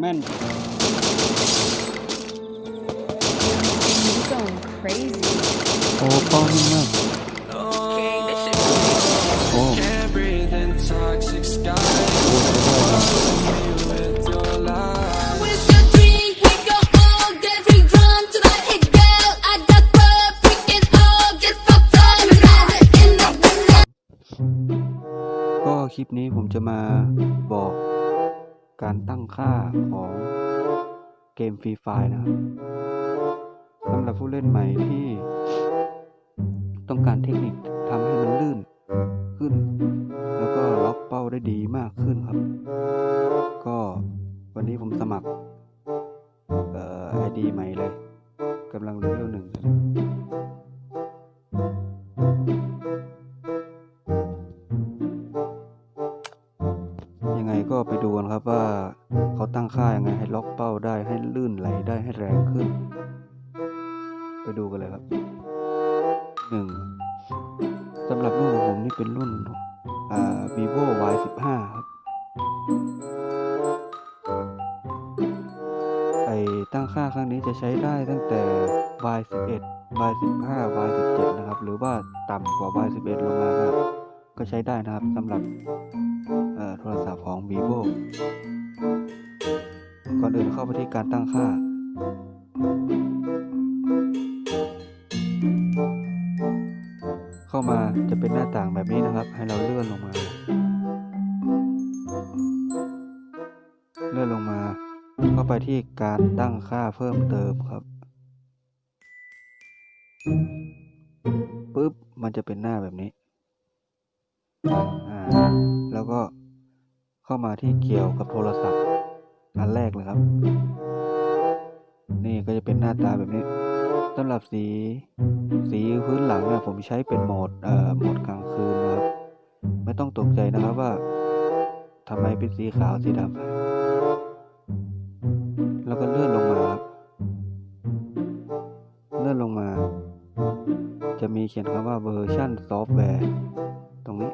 แม่น He's going crazy. โอ้เป้านิ่งมาก King, this shit โอ้ Can't breathe in toxic skies โอ้ใช้ได้ครับ with your lies. With your drink, we go all get we drunk tonight. Hey girl, I got love, we can all get fucked up. Rather in the window. ก็คลิปนี้ผมจะมาบอก การตั้งค่าของเกมฟรีไฟนะครับสำหรับผู้เล่นใหม่ที่ต้องการเทคนิคทำให้มันลื่นขึ้น แล้วก็ล็อกเป้าได้ดีมากขึ้นครับ ก็วันนี้ผมสมัครเอ่อไอดีใหม่เลยกำลังเลเวลหนึ่งยังไดูกันเลยครับหนึ่งสำหรับรุ่นของผมนี่เป็นรุ่นอ่า vivo y 1 5ครับไอตั้งค่าครั้งนี้จะใช้ได้ตั้งแต่ y 1 1 y 1 5 y 1 7นะครับ หรือว่าต่ำกว่า y 1 1ลงมาก็ก็ใช้ได้นะครับสำหรับโทรศัพท์ของ vivo ก่อนอื่นเข้าไปที่การตั้งค่า มาจะเป็นหน้าต่างแบบนี้นะครับ ให้เราเลื่อนลงมา เลื่อนลงมาเข้าไปที่การตั้งค่าเพิ่มเติมครับปุ๊บมันจะเป็นหน้าแบบนี้อ่าแล้วก็เข้ามาที่เกี่ยวกับโทรศัพท์ อันแรกเลยครับ นี่ก็จะเป็นหน้าตาแบบนี้ สำหรับสี สีพื้นหลังเนี่ยผมใช้เป็นโหมดเอ่อโหมดกลางคืนนะครับ ไม่ต้องตกใจนะครับว่าทำไมเป็นสีขาวสีดำแล้วก็เลื่อนลงมาครับเลื่อนลงมา จะมีเขียนคำว่าเวอร์ชันซอฟต์แวร์ตรงนี้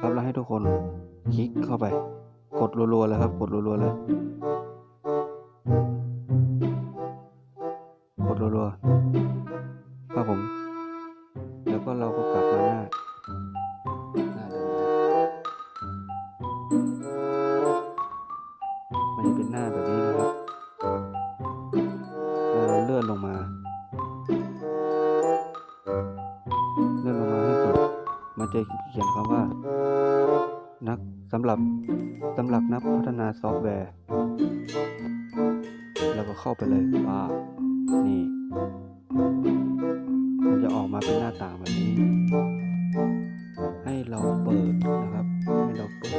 ครับแล้วให้ทุกคนคลิกเข้าไป กดรัวๆเลยครับ กดรัวๆเลย ดรัวๆครับผม แล้วก็เราก็กลับมาหน้าหน้าเดิมมันจะเป็นหน้าแบบนี้นะครับแล้วเราเลื่อนลงมา เลื่อนลงมาให้สุด มันจะเขียนคำว่า นักสำหรับสำหรับนักพัฒนาซอฟต์แวร์ แล้วก็เข้าไปเลยว่า นี่ มันจะออกมาเป็นหน้าต่างแบบนี้ ให้เราเปิดนะครับ ให้เราเปิด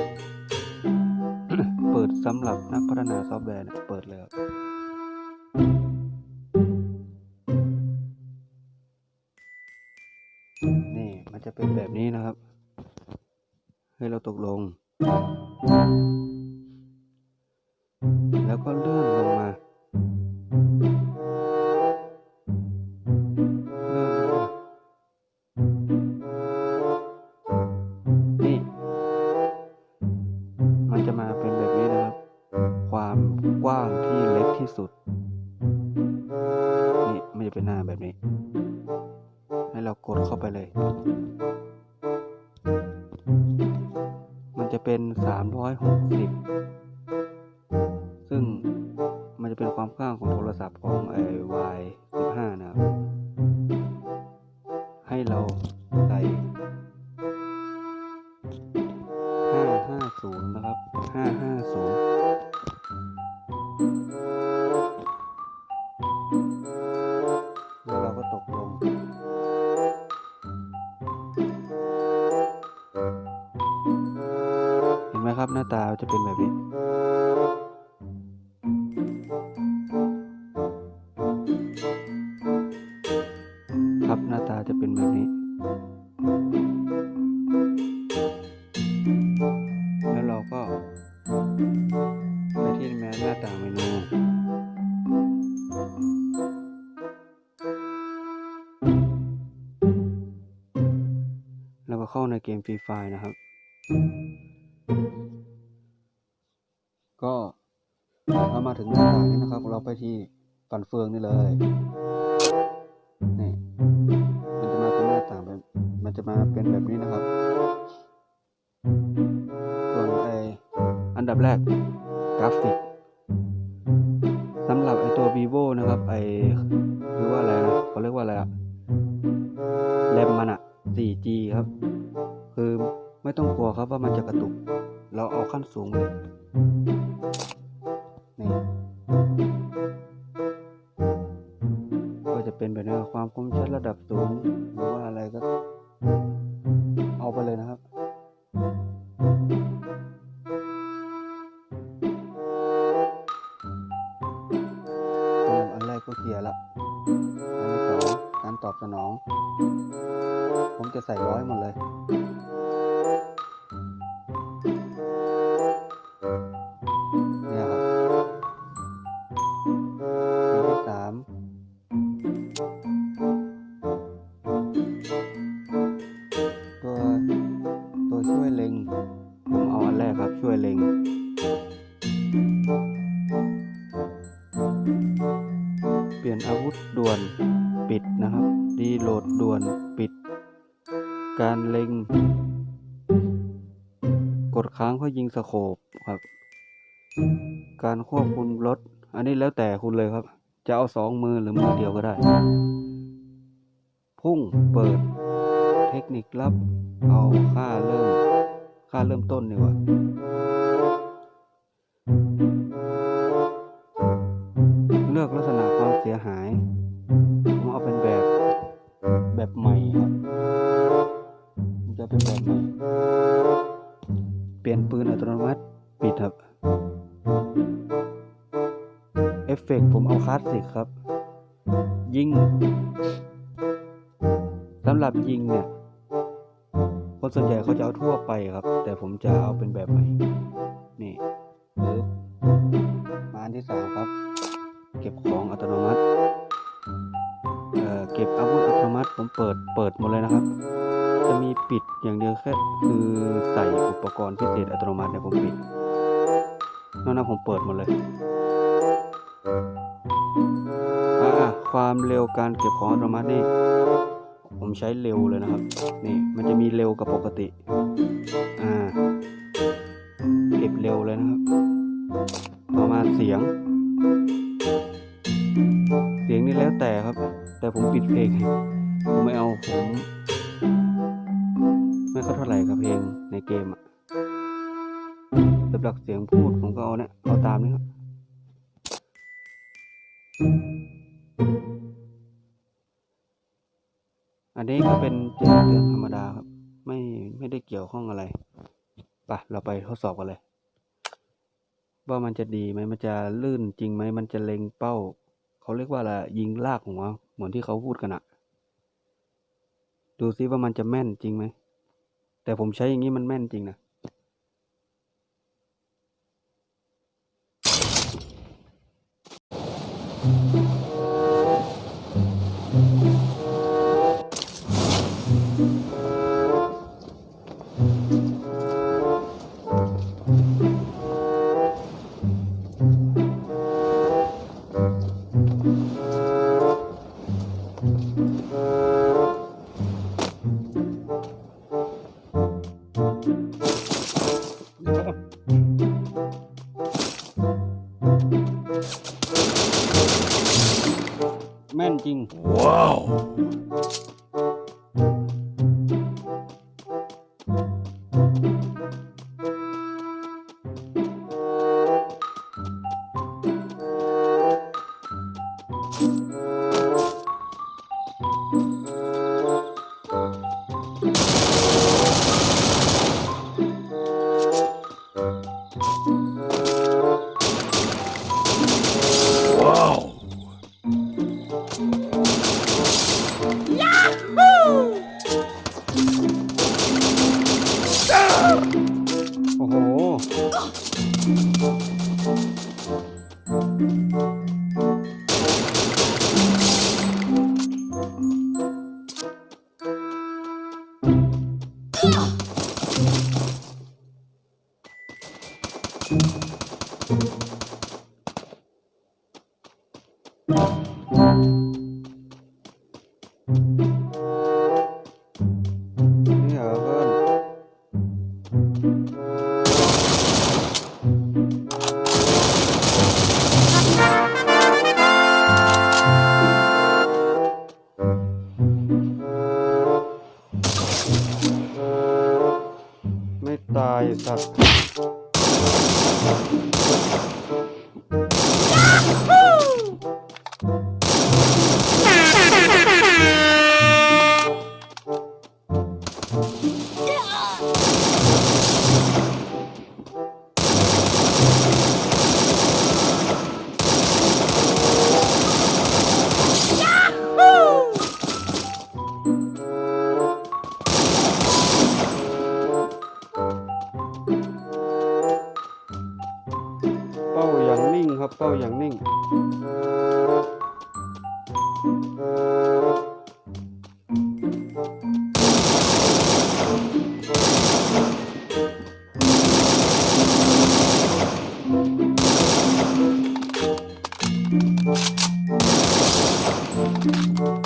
เปิดสำหรับนักพัฒนาซอฟต์แวร์เปิดเลยครับนี่มันจะเป็นแบบนี้นะครับ ให้เราตกลง แล้วก็เเรากดเข้าไปเลย มันจะเป็น 360 ซึ่งมันจะเป็นความกว้างของโทรศัพท์ของไอ้ Y ตาจะเป็นแบบนี้ ครับหน้าตาจะเป็นแบบนี้ แล้วเราก็ ไปที่แมหน้าต่างเมนูแล้วก็เข้าในเกมฟรีไฟนะครับ มาถึงหน้าต่างนี่นะครับ เราไปที่ฟันเฟืองนี่เลย นี่ มันจะมาเป็นหน้าต่างแบบมันจะมาเป็นแบบนี้นะครับส่วนไออันดับแรกกราฟิกสำหรับไอตัว vivo นะครับ ไอหรือว่าอะไรนะเขาเรียกว่าอะไรอะแรมมันอะ 4G ครับ คือไม่ต้องกลัวครับว่ามันจะกระตุก เราเอาขั้นสูงเลย ก็จะเป็นแบบนี้ความคมชัดระดับสูงหรือว่าอะไรก็ เอาไปเลยนะครับอันแรกก็เคลียร์ละอันที่สองการตอบสนอง ผมจะใส่ร้อยหมดเลย ล็งเปลี่ยนอาวุธด่วนปิดนะครับ ดีโหลดด่วนปิด การเล็ง กดค้างเพื่อยิงสโคปครับ การควบคุมรถ อันนี้แล้วแต่คุณเลยครับ จะเอาสองมือหรือมือเดียวก็ได้ พุ่งเปิด เทคนิคลับ เอาค่าเริ่ม ค่าเริ่มต้นดีกว่า นปืนอัตโนมัติ ปิดครับ เอฟเฟกต์ผมเอาคลาสสิกครับ ยิงสำหรับยิงเนี่ย คนส่วนใหญ่เขาจะเอาทั่วไปครับ แต่ผมจะเอาเป็นแบบใหม่ นี่ปึ๊บมาอันที่สามครับ เก็บของอัตโนมัติ เอ่อ เก็บอาวุธอัตโนมัติ ผมเปิด เปิดหมดเลยนะครับ ปิดอย่างเดียวแค่คือใส่อุปกรณ์พิเศษอัตโนมัติเนี่ยผมปิดนอกนั้นผมเปิดหมดเลยความเร็วการเก็บของอัตโนมัตินี่ผมใช้เร็วเลยนะครับ นี่มันจะมีเร็วกับปกติ อ่า เก็บเร็วเลยนะครับ ต่อมาเสียง เสียงนี่แล้วแต่ครับ แต่ผมปิดเพลง ผมไม่เอาผม ไม่ค่อยเท่าไหร่กับเพลงในเกมอะสำหรับเสียงพูดผมก็เอาเนี่ยเอาตามนี้ครับอันนี้ก็เป็นแจ้งเตือนธรรมดาครับ ไม่ไม่ได้เกี่ยวข้องอะไรไปะเราไปทดสอบกันเลย ว่ามันจะดีไหมมันจะลื่นจริงไหมมันจะเล็งเป้า เขาเรียกว่าอะไรยิงลากหัวเหมือนที่เขาพูดกันอะดูซิว่ามันจะแม่นจริงไหม แต่ผมใช้อย่างนี้มันแม่นจริงนะ เป้าอย่างนิ่งก็ส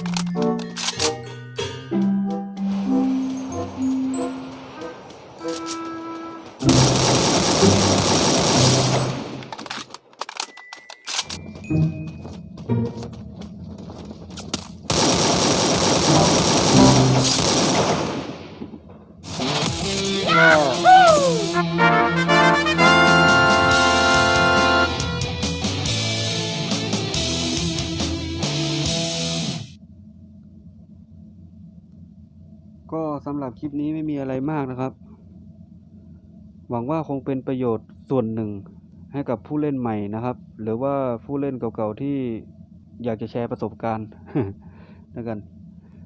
หรับคลิปนี้ไม่มีอะไรมากนะครับ หวังว่าคงเป็นประโยชน์ส่วนหนึ่งให้กับผู้เล่นใหม่นะครับ หรือว่าผู้เล่นเก่าๆที่อยากจะแชร์ประสบการณ์แล้วกัน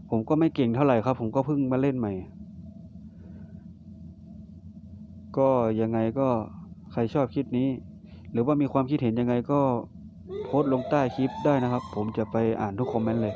ผมก็ไม่เก่งเท่าไหร่ครับ ผมก็เพิ่งมาเล่นใหม่ ก็ยังไงก็ใครชอบคลิปนี้ หรือว่ามีความคิดเห็นยังไงก็โพสต์ลงใต้คลิปได้นะครับ ผมจะไปอ่านทุกคอมเมนต์เลย